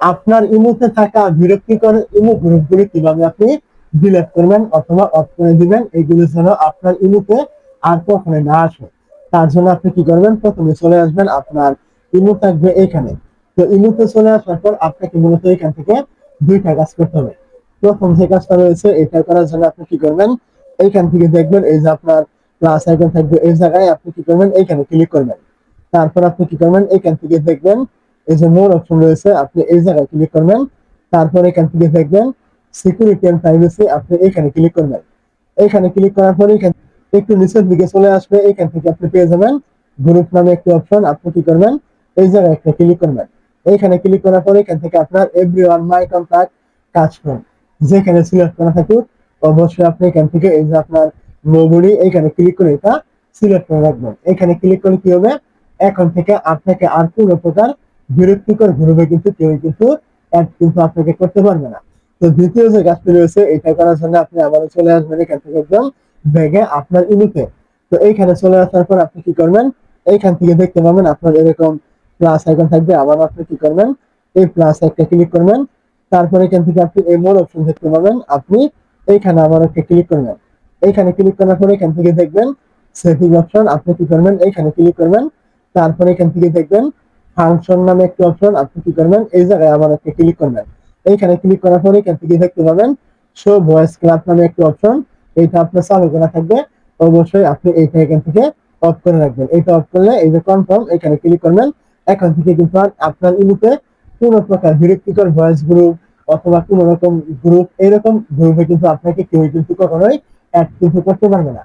আপনার ইমোতে থাকা বিরক্তিকর ইমো গ্রুপগুলি কীভাবে আপনি ডিলিট করবেন অথবা অফ করে দিবেন এগুলো যেন আপনার ইমোতে আর কখনো না আসে। তার জন্য আপনি কি করবেন? প্রথমে চলে আসবেন আপনার ইমো থাকবে এখানে। তো ইমোতে চলে আসার পর আপনাকে মূলত এখান থেকে দুইটা কাজ করতে হবে। প্রথম যে কাজটা রয়েছে, এটা করার জন্য আপনি কি করবেন? এইখান থেকে দেখবেন এই যে আপনার প্লাস আইকন থাকবে এই জায়গায় আপনি কি করবেন? এইখানে ক্লিক করবেন। তারপর আপনি কি করবেন? এইখান থেকে দেখবেন এই যে অপশন রয়েছে, আপনি এই জায়গায় ক্লিক করবেন, তারপর এখান থেকে দেখবেন সিকিউরিটি প্রাইভেসি আপনি এখানে ক্লিক করবেন। এখানে ক্লিক করার পরে এখান একটু নিচের দিকে চলে আসবে, এখান থেকে আপনি পেয়ে যাবেন গ্রুপ নামে একটি অপশন আপনি কি করবেন? এই জায়গায় একটা ক্লিক করবেন। এইখানে ক্লিক করার পরে এখান থেকে আপনার এভরি ওয়ান মাই কন্ট্যাক্ট কাজ করুন। যেখানে সিলেক্ট করা থাকুক, অবশ্যই আপনি এখান থেকে এই যে আপনার নোবডি এখানে ক্লিক করে এটা সিলেক্ট করে রাখবেন। এখানে ক্লিক করে কি হবে? এখন থেকে আপনাকে আর কোনো প্রকার বিরক্তিকর গ্রুপে কিন্তু কেউ কিন্তু কিন্তু আপনাকে করতে পারবে না। তো দ্বিতীয় যে কাজটি রয়েছে, এটা করার জন্য আপনি আবারও চলে আসবেন এখান থেকে একদম ব্যাগে আপনার ইনুতে তো এইখানে চলে আসার পর আপনি কি করবেন? এইখান থেকে দেখতে পাবেন আপনার এরকম প্লাস আইকন থাকবে, আবার আপনি কি করবেন? এই প্লাস একটা ক্লিক করবেন। তারপরে এখান থেকে আপনি এই মোর অপশন দেখতে পাবেন। আপনি এইখানে আবার একটা ক্লিক করবেন। এইখানে ক্লিক করার পরে এখান থেকে দেখবেন সেটিং অপশন আপনি কি করবেন? এইখানে ক্লিক করবেন। তারপরে এখান থেকে দেখবেন ফাংশন নামে একটি অপশন আপনি কি করবেন? এই জায়গায় আবার একটা ক্লিক করবেন। এইখানে ক্লিক করার পরে এখান থেকে দেখতে পাবেন শো ভয়েস ক্লাব নামে একটি অপশন এইটা আপনার চালু করা থাকবে। অবশ্যই আপনি এইটা এখান থেকে অফ করে রাখবেন। এইটা অফ করলে এই যে কনফার্ম এখানে ক্লিক করবেন। এখন থেকে কিন্তু আপনার ইমেতে কোনো প্রকার বিরক্তিকর ভয়েস গ্রুপ অথবা কোনো রকম গ্রুপ এরকম গ্রুপে কিন্তু আপনাকে কেউ কিন্তু কখনোই অ্যাড কিন্তু করতে পারবে না।